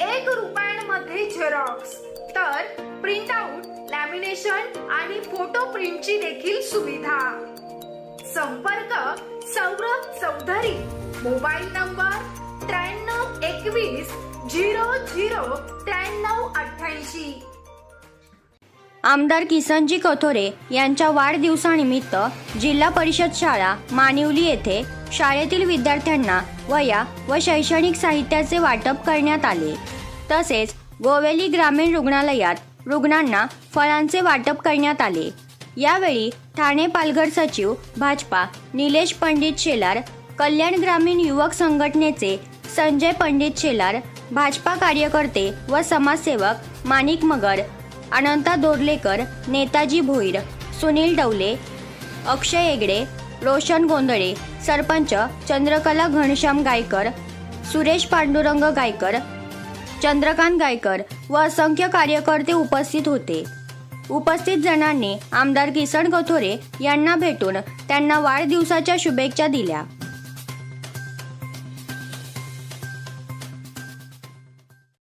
एक रुपयांमध्ये झेरॉक्स तर प्रिंट आउट लॅमिनेशन आणि फोटो प्रिंटची देखील सुविधा. संपर्क सौरभ चौधरी. मोबाईल नंबर त्र्याण्णव एकवीस झिरो झिरो त्र्याण्णव अठ्ठ्याऐंशी. आमदार किसनजी कथोरे यांच्या वाढदिवसानिमित्त जिल्हा परिषद शाळा मानिवली येथे शाळेतील विद्यार्थ्यांना वया व शैक्षणिक साहित्याचे वाटप करण्यात आले. तसेच गोवेली ग्रामीण रुग्णालयात रुग्णांना फळांचे वाटप करण्यात आले. यावेळी ठाणे पालघर सचिव भाजपा निलेश पंडित शेलार कल्याण ग्रामीण युवक संघटनेचे संजय पंडित शेलार भाजपा कार्यकर्ते व समाजसेवक माणिक मगर अनंता दोरलेकर नेताजी भोईर सुनील डवले अक्षय एगडे रोशन गोंधळे सरपंच चंद्रकला घनश्याम गायकर सुरेश पांडुरंग गायकर चंद्रकांत गायकर व असंख्य कार्यकर्ते उपस्थित होते. उपस्थित जणांनी आमदार किसन कथोरे यांना भेटून त्यांना वाढदिवसाच्या शुभेच्छा दिल्या.